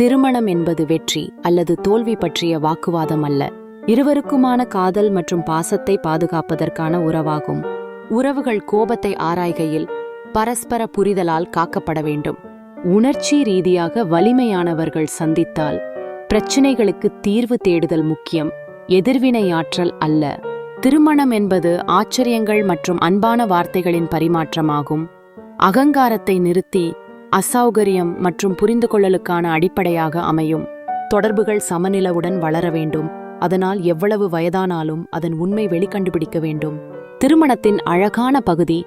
திருமணம் என்பது வெற்றி அல்லது தோல்வி பற்றிய வாக்குவாதம் அல்ல. இருவருக்குமான காதல் மற்றும் பாசத்தை பாதுகாப்பதற்கான உறவாகும். உறவுகள் கோபத்தை ஆராய்கையில் பரஸ்பர புரிதலால் காக்கப்பட வேண்டும். உணர்ச்சி ரீதியாக வலிமையானவர்கள் சந்தித்தால் பிரச்சினைகளுக்கு தீர்வு தேடுதல் முக்கியம். எதிர்வினையாற்றல் அல்ல. திருமணம் என்பது ஆச்சரியங்கள் மற்றும் அன்பான வார்த்தைகளின் பரிமாற்றமாகும். அகங்காரத்தை நிறுத்தி அசௌகரியம் மற்றும் புரிந்து கொள்ளலுக்கான அடிப்படையாக அமையும். தொடர்புகள் சமநிலவுடன் வளர வேண்டும். அதனால் எவ்வளவு வயதானாலும் அதன் உண்மை வெளிக்கண்டுபிடிக்க வேண்டும். திருமணத்தின் அழகான பகுதி.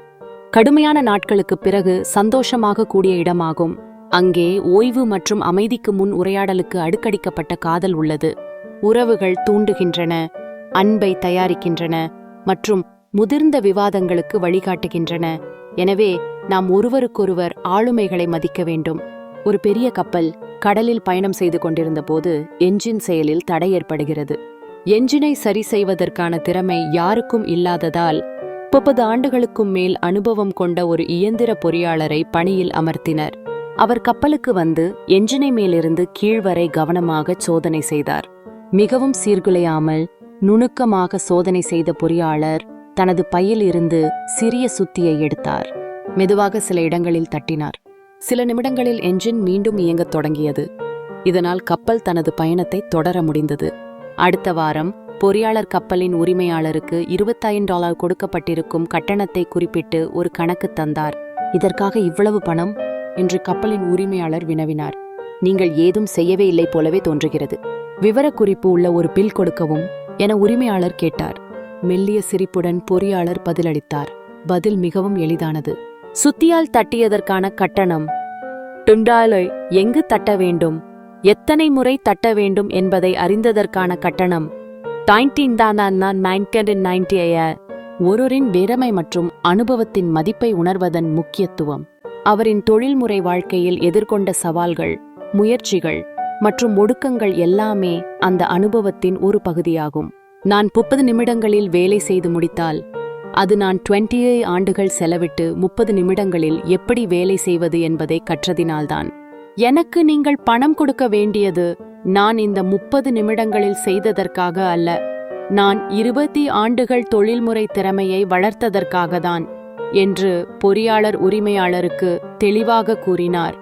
கடுமையான நாட்களுக்கு பிறகு சந்தோஷமாக கூடிய இடமாகும். அங்கே ஓய்வு மற்றும் அமைதிக்கு முன் உரையாடலுக்கு அடுக்கடிக்கப்பட்ட காதல் உள்ளது. உறவுகள் தூண்டுகின்றன. அன்பை தயாரிக்கின்றன மற்றும் முதிர்ந்த விவாதங்களுக்கு வழிகாட்டுகின்றன. எனவே நாம் ஒருவருக்கொருவர் ஆளுமைகளை மதிக்க வேண்டும். ஒரு பெரிய கப்பல் கடலில் பயணம் செய்து கொண்டிருந்த போது என்ஜின் செயலில் தடை ஏற்படுகிறது. என்ஜினை சரி செய்வதற்கான திறமை யாருக்கும் இல்லாததால் முப்பது ஆண்டுகளுக்கும் மேல் அனுபவம் கொண்ட ஒரு இயந்திர பொறியாளரை பணியில் அமர்த்தினர். அவர் கப்பலுக்கு வந்து என்ஜினை மேலிருந்து கீழ்வரை கவனமாக சோதனை செய்தார். மிகவும் சீர்குலையாமல் நுணுக்கமாக சோதனை செய்த பொறியாளர் தனது பையில் இருந்து சிறிய சுத்தியை எடுத்தார். மெதுவாக சில இடங்களில் தட்டினார். சில நிமிடங்களில் என்ஜின் மீண்டும் இயங்கத் தொடங்கியது. இதனால் கப்பல் தனது பயணத்தை தொடர முடிந்தது. அடுத்த வாரம் பொறியாளர் கப்பலின் உரிமையாளருக்கு இருபத்தாயிரம் டாலர் கொடுக்கப்பட்டிருக்கும் கட்டணத்தை குறிப்பிட்டு ஒரு கணக்கு தந்தார். இதற்காக இவ்வளவு பணம்? என்று கப்பலின் உரிமையாளர் வினவினார். நீங்கள் ஏதும் செய்யவே இல்லை போலவே தோன்றுகிறது. விவரக்குறிப்பு உள்ள ஒரு பில் கொடுக்கவும் என உரிமையாளர் கேட்டார். மெல்லிய சிரிப்புடன் பொறியாளர் பதிலளித்தார். பதில் மிகவும் எளிதானது. சுத்தியால் தட்டியதற்கான கட்டணம். டுண்டாலை எங்கு தட்ட வேண்டும்? எத்தனை முறை தட்ட வேண்டும் என்பதை அறிந்ததற்கான கட்டணம். நைன்டீன் தான் நைன்டி ஒருவரின் திறமை மற்றும் அனுபவத்தின் மதிப்பை உணர்வதன் முக்கியத்துவம். அவரின் தொழில்முறை வாழ்க்கையில் எதிர்கொண்ட சவால்கள் முயற்சிகள் மற்றும் ஒடுக்கங்கள் எல்லாமே அந்த அனுபவத்தின் ஒரு பகுதியாகும். நான் முப்பது நிமிடங்களில் வேலை செய்து முடித்தால் அது நான் 20 ஆண்டுகள் செலவிட்டு முப்பது நிமிடங்களில் எப்படி வேலை செய்வது என்பதை கற்றதினால்தான். எனக்கு நீங்கள் பணம் கொடுக்க வேண்டியது நான் இந்த முப்பது நிமிடங்களில் செய்ததற்காக அல்ல நான் இருபத்தி ஆண்டுகள் தொழில்முறை திறமையை வளர்த்ததற்காகத்தான் என்று பொறியாளர் உரிமையாளருக்கு தெளிவாக கூறினார்.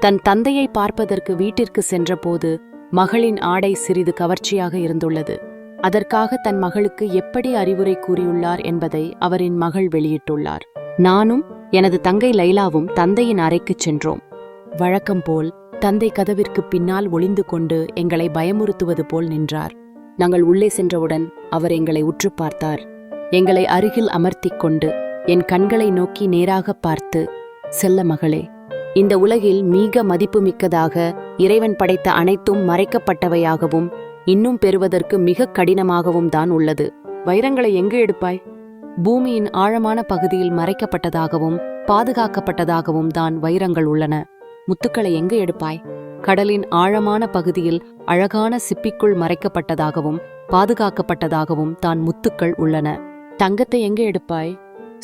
தன் தந்தையை பார்ப்பதற்கு வீட்டிற்கு சென்றபோது மகளின் ஆடை சிறிது கவர்ச்சியாக இருந்துள்ளது. அதற்காக தன் மகளுக்கு எப்படி அறிவுரை கூறியுள்ளார் என்பதை அவரின் மகள் வெளியிட்டுள்ளார். நானும் எனது தங்கை லைலாவும் தந்தையின் அறைக்குச் சென்றோம். வழக்கம் போல் தந்தை கதவிற்கு பின்னால் ஒளிந்து கொண்டு எங்களை பயமுறுத்துவது போல் நின்றார். நாங்கள் உள்ளே சென்றவுடன் அவர் எங்களை உற்று பார்த்தார். எங்களை அருகில் அமர்த்தி கொண்டு என் கண்களை நோக்கி நேராக பார்த்து செல்ல மகளே இந்த உலகில் மிக மதிப்புமிக்கதாக இறைவன் படைத்த அனைத்தும் மறைக்கப்பட்டவையாகவும் இன்னும் பெறுவதற்கு மிக கடினமாகவும் தான் உள்ளது. வைரங்களை எங்கு எடுப்பாய்? பூமியின் ஆழமான பகுதியில் மறைக்கப்பட்டதாகவும் பாதுகாக்கப்பட்டதாகவும் தான் வைரங்கள் உள்ளன. முத்துக்களை எங்கு எடுப்பாய்? கடலின் ஆழமான பகுதியில் அழகான சிப்பிக்குள் மறைக்கப்பட்டதாகவும் பாதுகாக்கப்பட்டதாகவும் தான் முத்துக்கள் உள்ளன. தங்கத்தை எங்கு எடுப்பாய்?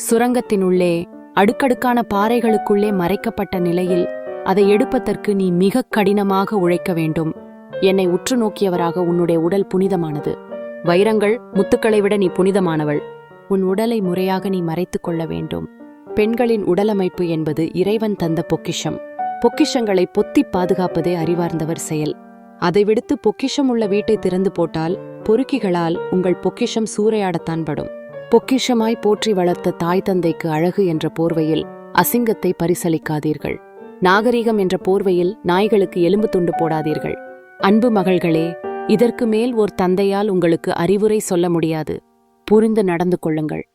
சுரங்கத்தினுள்ளே அடுக்கடுக்கான பாறைகளுக்குள்ளே மறைக்கப்பட்ட நிலையில் அதை எடுப்பதற்கு நீ மிக கடினமாக உழைக்க வேண்டும். என்னை உற்று நோக்கியவராக உன்னுடைய உடல் புனிதமானது. வைரங்கள் முத்துக்களை விட நீ புனிதமானவள். உன் உடலை முறையாக நீ மறைத்துக் கொள்ள வேண்டும். பெண்களின் உடலமைப்பு என்பது இறைவன் தந்த பொக்கிஷம். பொக்கிஷங்களை பொத்தி பாதுகாப்பதே அறிவார்ந்தவர் செயல். அதை விடுத்து பொக்கிஷம் உள்ள வீட்டை திறந்து போட்டால் பொறுக்கிகளால் உங்கள் பொக்கிஷம் சூறையாடத்தான் படும். பொக்கிஷமாய் போற்றி வளர்த்த தாய் தந்தைக்கு அழகு என்ற போர்வையில் அசிங்கத்தை பரிசளிக்காதீர்கள். நாகரிகம் என்ற போர்வையில் நாய்களுக்கு எலும்பு துண்டு போடாதீர்கள். அன்பு மகள்களே இதற்கு மேல் ஓர் தந்தையால் உங்களுக்கு அறிவுரை சொல்ல முடியாது. புரிந்து நடந்து கொள்ளுங்கள்.